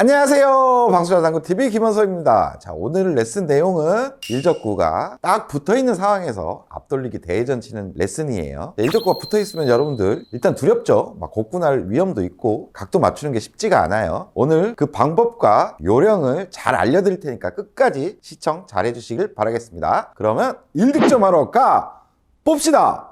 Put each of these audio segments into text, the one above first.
안녕하세요. 방수자당구 TV 김원석입니다. 자, 오늘 레슨 내용은 일적구가 딱 붙어 있는 상황에서 앞돌리기 대회전 치는 레슨이에요. 네, 일적구가 붙어 있으면 여러분들 일단 두렵죠. 막 곡분할 위험도 있고 각도 맞추는 게 쉽지가 않아요. 오늘 그 방법과 요령을 잘 알려드릴 테니까 끝까지 시청 잘 해주시길 바라겠습니다. 그러면 1득점 하러 가 봅시다.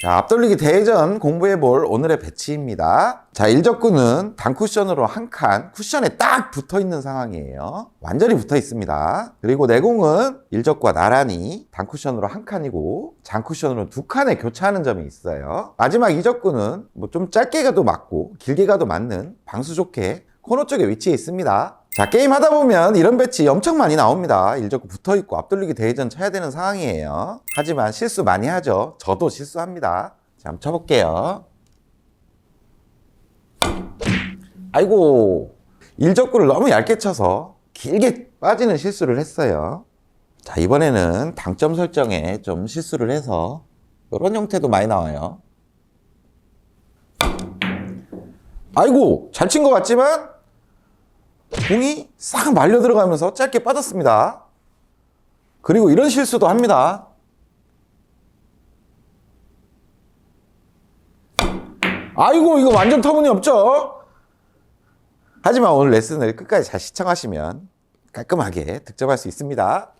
자, 앞돌리기 대회전 공부해볼 오늘의 배치입니다. 자, 일적구는 단쿠션으로 한 칸, 쿠션에 딱 붙어 있는 상황이에요. 완전히 붙어 있습니다. 그리고 내공은 일적구와 나란히 단쿠션으로 한 칸이고, 장쿠션으로 두 칸에 교차하는 점이 있어요. 마지막 이적구는 뭐 좀 짧게 가도 맞고, 길게 가도 맞는 방수 좋게 코너 쪽에 위치해 있습니다. 자, 게임 하다 보면 이런 배치 엄청 많이 나옵니다. 일적구 붙어 있고 앞돌리기 대회전 쳐야 되는 상황이에요. 하지만 실수 많이 하죠. 저도 실수합니다. 자, 한번 쳐볼게요. 아이고, 일적구를 너무 얇게 쳐서 길게 빠지는 실수를 했어요. 자, 이번에는 당점 설정에 좀 실수를 해서 이런 형태도 많이 나와요. 아이고, 잘 친 것 같지만 공이 싹 말려 들어가면서 짧게 빠졌습니다. 그리고 이런 실수도 합니다. 아이고, 이거 완전 터무니없죠? 하지만 오늘 레슨을 끝까지 잘 시청하시면 깔끔하게 득점할 수 있습니다.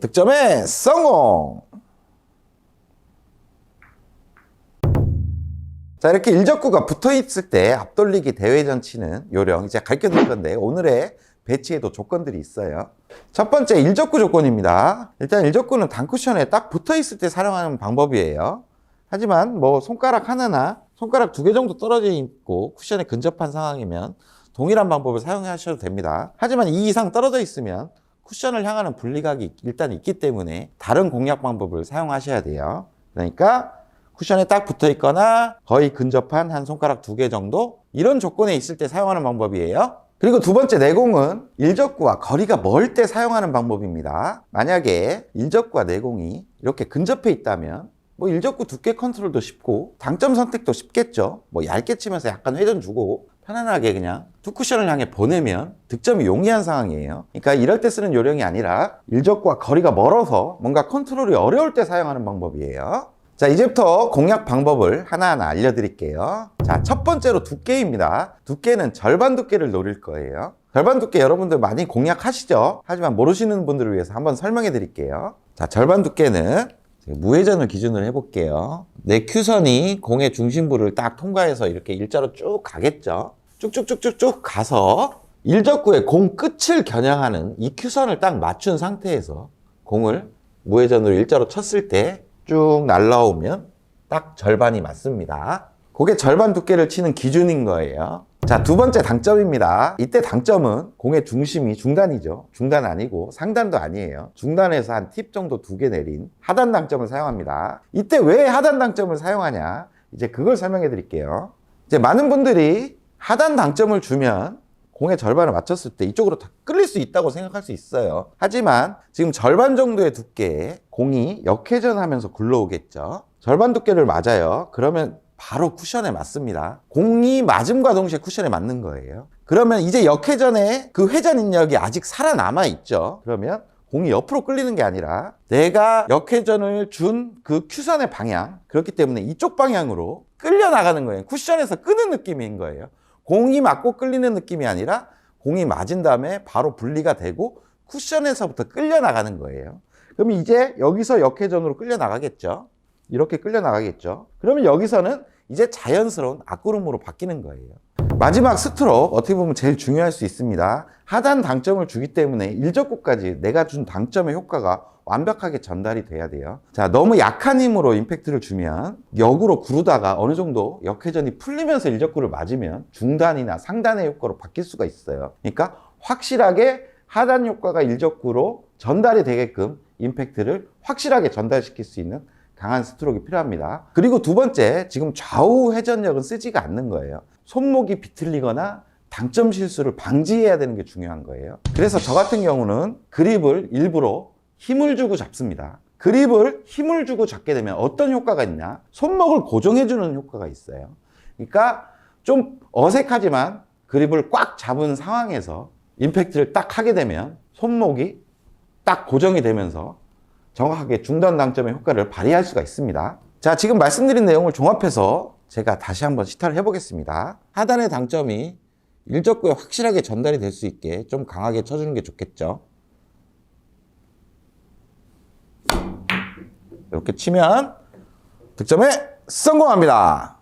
득점에 성공! 자, 이렇게 일적구가 붙어 있을 때 앞돌리기 대회전 치는 요령 이제 가르쳐 드릴 건데 오늘의 배치에도 조건들이 있어요. 첫 번째 일적구 조건입니다. 일단 일적구는 단쿠션에 딱 붙어 있을 때 사용하는 방법이에요. 하지만 뭐 손가락 하나나 손가락 두 개 정도 떨어져 있고 쿠션에 근접한 상황이면 동일한 방법을 사용하셔도 됩니다. 하지만 이 이상 떨어져 있으면 쿠션을 향하는 분리각이 일단 있기 때문에 다른 공략 방법을 사용하셔야 돼요. 그러니까 쿠션에 딱 붙어 있거나 거의 근접한 한 손가락 두 개 정도 이런 조건에 있을 때 사용하는 방법이에요. 그리고 두 번째 내공은 일적구와 거리가 멀 때 사용하는 방법입니다. 만약에 일적구와 내공이 이렇게 근접해 있다면 뭐 일적구 두께 컨트롤도 쉽고 당점 선택도 쉽겠죠. 뭐 얇게 치면서 약간 회전 주고 편안하게 그냥 두 쿠션을 향해 보내면 득점이 용이한 상황이에요. 그러니까 이럴 때 쓰는 요령이 아니라 일적구와 거리가 멀어서 뭔가 컨트롤이 어려울 때 사용하는 방법이에요. 자, 이제부터 공략 방법을 하나하나 알려드릴게요. 자, 첫 번째로 두께입니다. 두께는 절반 두께를 노릴 거예요. 절반 두께 여러분들 많이 공략하시죠? 하지만 모르시는 분들을 위해서 한번 설명해 드릴게요. 자, 절반 두께는 무회전을 기준으로 해볼게요. 내 큐선이 공의 중심부를 딱 통과해서 이렇게 일자로 쭉 가겠죠? 쭉쭉쭉쭉쭉 가서 일적구의 공 끝을 겨냥하는 이 큐선을 딱 맞춘 상태에서 공을 무회전으로 일자로 쳤을 때 쭉 날라오면 딱 절반이 맞습니다. 그게 절반 두께를 치는 기준인 거예요. 자, 두 번째 당점입니다. 이때 당점은 공의 중심이 중단이죠. 중단 아니고 상단도 아니에요. 중단에서 한 팁 정도 두 개 내린 하단 당점을 사용합니다. 이때 왜 하단 당점을 사용하냐? 이제 그걸 설명해 드릴게요. 이제 많은 분들이 하단 당점을 주면 공의 절반을 맞췄을 때 이쪽으로 다 끌릴 수 있다고 생각할 수 있어요. 하지만 지금 절반 정도의 두께에 공이 역회전하면서 굴러오겠죠. 절반 두께를 맞아요. 그러면 바로 쿠션에 맞습니다. 공이 맞음과 동시에 쿠션에 맞는 거예요. 그러면 이제 역회전에 그 회전 인력이 아직 살아남아 있죠. 그러면 공이 옆으로 끌리는 게 아니라 내가 역회전을 준 그 큐선의 방향 그렇기 때문에 이쪽 방향으로 끌려 나가는 거예요. 쿠션에서 끄는 느낌인 거예요. 공이 맞고 끌리는 느낌이 아니라 공이 맞은 다음에 바로 분리가 되고 쿠션에서부터 끌려 나가는 거예요. 그럼 이제 여기서 역회전으로 끌려 나가겠죠. 이렇게 끌려 나가겠죠. 그러면 여기서는 이제 자연스러운 앞구름으로 바뀌는 거예요. 마지막 스트로크 어떻게 보면 제일 중요할 수 있습니다. 하단 당점을 주기 때문에 일적구까지 내가 준 당점의 효과가 완벽하게 전달이 돼야 돼요. 자, 너무 약한 힘으로 임팩트를 주면 역으로 구르다가 어느 정도 역회전이 풀리면서 일적구를 맞으면 중단이나 상단의 효과로 바뀔 수가 있어요. 그러니까 확실하게 하단 효과가 일적구로 전달이 되게끔 임팩트를 확실하게 전달시킬 수 있는 강한 스트로크가 필요합니다. 그리고 두 번째, 지금 좌우 회전력은 쓰지가 않는 거예요. 손목이 비틀리거나 당점 실수를 방지해야 되는 게 중요한 거예요. 그래서 저 같은 경우는 그립을 일부러 힘을 주고 잡습니다. 그립을 힘을 주고 잡게 되면 어떤 효과가 있냐? 손목을 고정해주는 효과가 있어요. 그러니까 좀 어색하지만 그립을 꽉 잡은 상황에서 임팩트를 딱 하게 되면 손목이 딱 고정이 되면서 정확하게 중단 당점의 효과를 발휘할 수가 있습니다. 자, 지금 말씀드린 내용을 종합해서 제가 다시 한번 시타를 해보겠습니다. 하단의 당점이 일적구에 확실하게 전달이 될 수 있게 좀 강하게 쳐주는 게 좋겠죠. 이렇게 치면 득점에 성공합니다.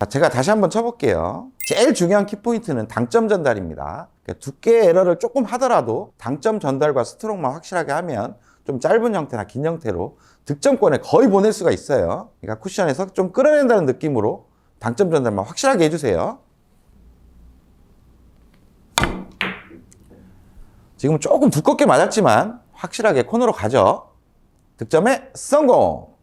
자, 제가 다시 한번 쳐볼게요. 제일 중요한 키포인트는 당점 전달입니다. 그러니까 두께의 에러를 조금 하더라도 당점 전달과 스트로크만 확실하게 하면 좀 짧은 형태나 긴 형태로 득점권에 거의 보낼 수가 있어요. 그러니까 쿠션에서 좀 끌어낸다는 느낌으로 당점 전달만 확실하게 해주세요. 지금 조금 두껍게 맞았지만 확실하게 코너로 가죠. 득점에 성공!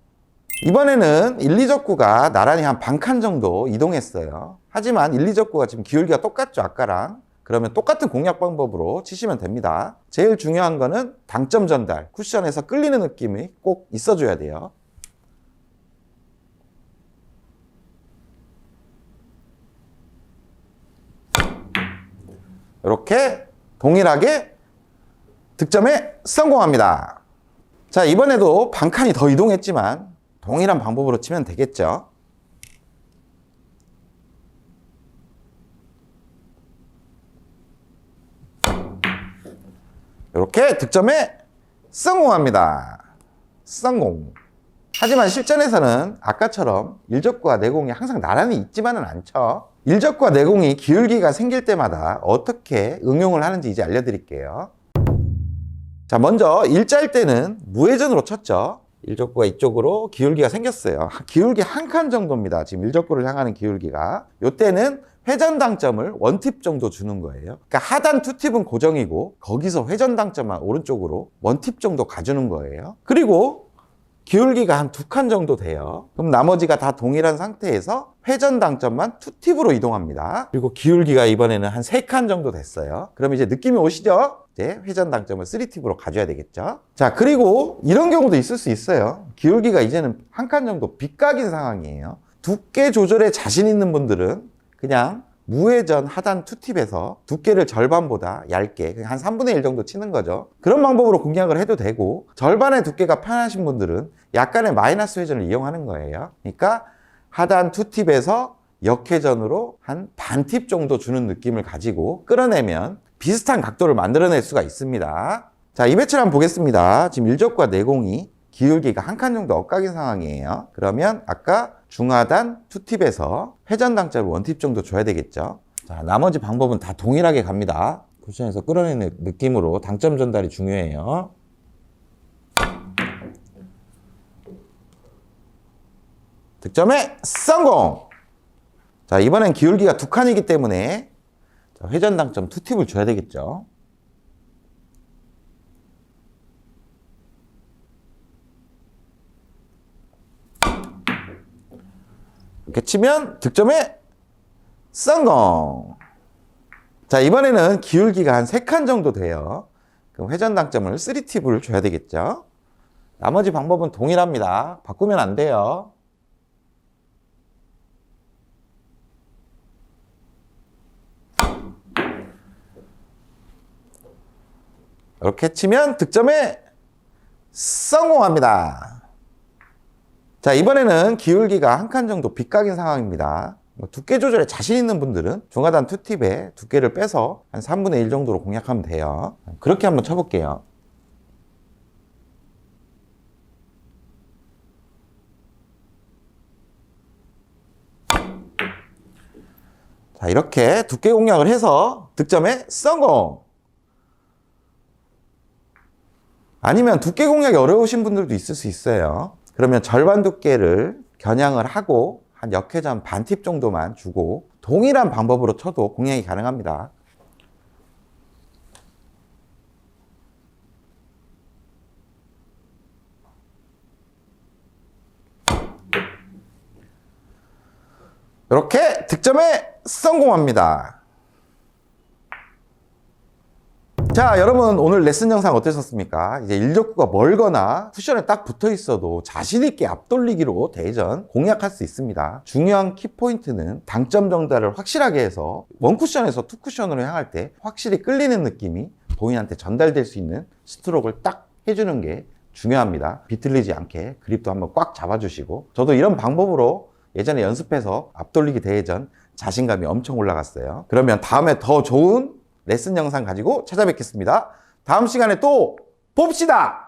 이번에는 1, 2적구가 나란히 한 반 칸 정도 이동했어요. 하지만 1, 2적구가 지금 기울기가 똑같죠, 아까랑. 그러면 똑같은 공략 방법으로 치시면 됩니다. 제일 중요한 거는 당점 전달, 쿠션에서 끌리는 느낌이 꼭 있어줘야 돼요. 이렇게 동일하게 득점에 성공합니다. 자, 이번에도 반칸이 더 이동했지만 동일한 방법으로 치면 되겠죠. 이렇게 득점에 성공합니다. 성공. 하지만 실전에서는 아까처럼 일적과 내공이 항상 나란히 있지만은 않죠. 일적과 내공이 기울기가 생길 때마다 어떻게 응용을 하는지 이제 알려드릴게요. 자, 먼저 일자일 때는 무회전으로 쳤죠. 일적구가 이쪽으로 기울기가 생겼어요. 기울기 한 칸 정도입니다. 지금 일적구를 향하는 기울기가. 요때는 회전 당점을 원팁 정도 주는 거예요. 그러니까 하단 투팁은 고정이고 거기서 회전 당점만 오른쪽으로 원팁 정도 가주는 거예요. 그리고 기울기가 한 두 칸 정도 돼요. 그럼 나머지가 다 동일한 상태에서 회전 당점만 투팁으로 이동합니다. 그리고 기울기가 이번에는 한 세 칸 정도 됐어요. 그럼 이제 느낌이 오시죠? 이제 회전 당점을 3팁으로 가져야 되겠죠. 자, 그리고 이런 경우도 있을 수 있어요. 기울기가 이제는 한 칸 정도 빗각인 상황이에요. 두께 조절에 자신 있는 분들은 그냥 무회전 하단 투팁에서 두께를 절반보다 얇게 한 3분의 1 정도 치는 거죠. 그런 방법으로 공략을 해도 되고 절반의 두께가 편하신 분들은 약간의 마이너스 회전을 이용하는 거예요. 그러니까 하단 투팁에서 역회전으로 한 반 팁 정도 주는 느낌을 가지고 끌어내면 비슷한 각도를 만들어낼 수가 있습니다. 자, 이 배치를 한번 보겠습니다. 지금 일적과 내공이 기울기가 한 칸 정도 엇각인 상황이에요. 그러면 아까 중하단 투팁에서 회전 당점을 원팁 정도 줘야 되겠죠. 자, 나머지 방법은 다 동일하게 갑니다. 쿠션에서 끌어내는 느낌으로 당점 전달이 중요해요. 득점에 성공! 자, 이번엔 기울기가 두 칸이기 때문에 자, 회전 당점 투팁을 줘야 되겠죠. 이렇게 치면 득점에 성공! 자, 이번에는 기울기가 한 3칸 정도 돼요. 그럼 회전 당점을 3팁을 줘야 되겠죠. 나머지 방법은 동일합니다. 바꾸면 안 돼요. 이렇게 치면 득점에 성공합니다. 자, 이번에는 기울기가 한 칸 정도 빗각인 상황입니다. 뭐 두께 조절에 자신 있는 분들은 중하단 투팁에 두께를 빼서 한 3분의 1 정도로 공략하면 돼요. 그렇게 한번 쳐볼게요. 자, 이렇게 두께 공략을 해서 득점에 성공! 아니면 두께 공략이 어려우신 분들도 있을 수 있어요. 그러면 절반 두께를 겨냥을 하고 한 역회전 반팁 정도만 주고 동일한 방법으로 쳐도 공략이 가능합니다. 이렇게 득점에 성공합니다. 자, 여러분 오늘 레슨 영상 어떠셨습니까? 이제 일적구가 멀거나 쿠션에 딱 붙어 있어도 자신 있게 앞돌리기로 대전 공략할 수 있습니다. 중요한 키포인트는 당점 정답을 확실하게 해서 원 쿠션에서 투 쿠션으로 향할 때 확실히 끌리는 느낌이 본인한테 전달될 수 있는 스트로크를 딱 해주는 게 중요합니다. 비틀리지 않게 그립도 한번 꽉 잡아주시고 저도 이런 방법으로 예전에 연습해서 앞돌리기 대회 전 자신감이 엄청 올라갔어요. 그러면 다음에 더 좋은 레슨 영상 가지고 찾아뵙겠습니다. 다음 시간에 또 봅시다!